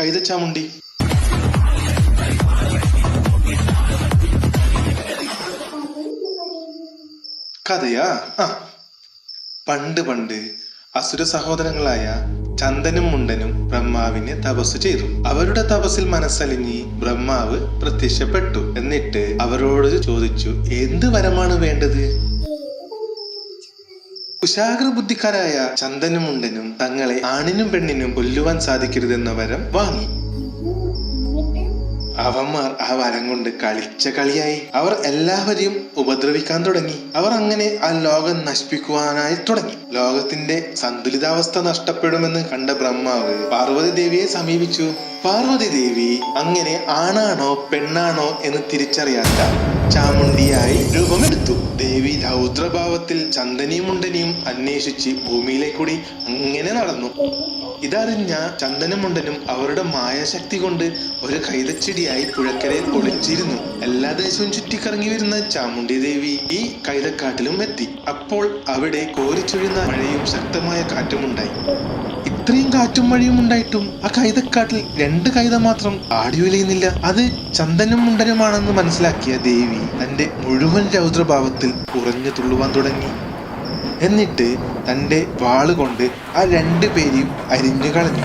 കൈതച്ചാമുണ്ടി കഥയാ? ആ. പണ്ട് പണ്ട് അസുര സഹോദരങ്ങളായ ചന്ദനും മുണ്ടനും ബ്രഹ്മാവിനെ തപസ് ചെയ്തു. അവരുടെ തപസ്സിൽ മനസ്സലിഞ്ഞ് ബ്രഹ്മാവ് പ്രത്യക്ഷപ്പെട്ടു. എന്നിട്ട് അവരോട് ചോദിച്ചു എന്ത് വരമാണ് വേണ്ടത്? കുശാഗ്ര ബുദ്ധിക്കാരായ ചന്ദനും മുണ്ടനും തങ്ങളെ ആണിനും പെണ്ണിനും കൊല്ലുവാൻ സാധിക്കരുതെന്ന വരം വാങ്ങി. അവന്മാർ ആ വരം കൊണ്ട് കളിച്ച കളിയായി. അവർ എല്ലാവരെയും ഉപദ്രവിക്കാൻ തുടങ്ങി. അവർ അങ്ങനെ ആ ലോകം നശിപ്പിക്കുവാനായി തുടങ്ങി. ലോകത്തിന്റെ സന്തുലിതാവസ്ഥ നഷ്ടപ്പെടുമെന്ന് കണ്ട ബ്രഹ്മാവ് പാർവതി ദേവിയെ സമീപിച്ചു. പാർവതി ദേവി അങ്ങനെ ആണാണോ പെണ്ണാണോ എന്ന് തിരിച്ചറിയാത്ത ചാമുണ്ടിയായി രൂപമെടുത്തു. ദേവി രൗദ്രഭാവത്തിൽ ചന്ദനിയും മുണ്ടനിയും അന്വേഷിച്ച് ഭൂമിയിലേക്കൂടി അങ്ങനെ നടന്നു. ഇതറിഞ്ഞ ചന്ദനമുണ്ടനും അവരുടെ മായാശക്തി കൊണ്ട് ഒരു കൈതച്ചെടിയായി പുഴക്കരയിൽ ഒളിച്ചിരുന്നു എല്ലാ ദേശവും ചുറ്റിക്കറങ്ങി വരുന്ന ചാമുണ്ടി ദേവി ഈ കൈതക്കാട്ടിലും എത്തി. അപ്പോൾ അവിടെ കോരിച്ചൊഴുന്ന മഴയും ശക്തമായ കാറ്റും ഉണ്ടായി ഇത്രയും കാറ്റും മഴയും ഉണ്ടായിട്ടും ആ കൈതക്കാട്ടിൽ രണ്ട് കൈത മാത്രം ആടിയുലയുന്നില്ല അത് ചന്ദനും മുണ്ടനുമാണെന്ന് മനസ്സിലാക്കിയ ദേവി തന്റെ മുഴുവൻ രൗദ്രഭാവത്തിൽ ഉറഞ്ഞു തുള്ളുവാൻ തുടങ്ങി. എന്നിട്ട് തന്റെ വാളുകൊണ്ട് ആ രണ്ട് പേരെയും അരിഞ്ഞു കളഞ്ഞു.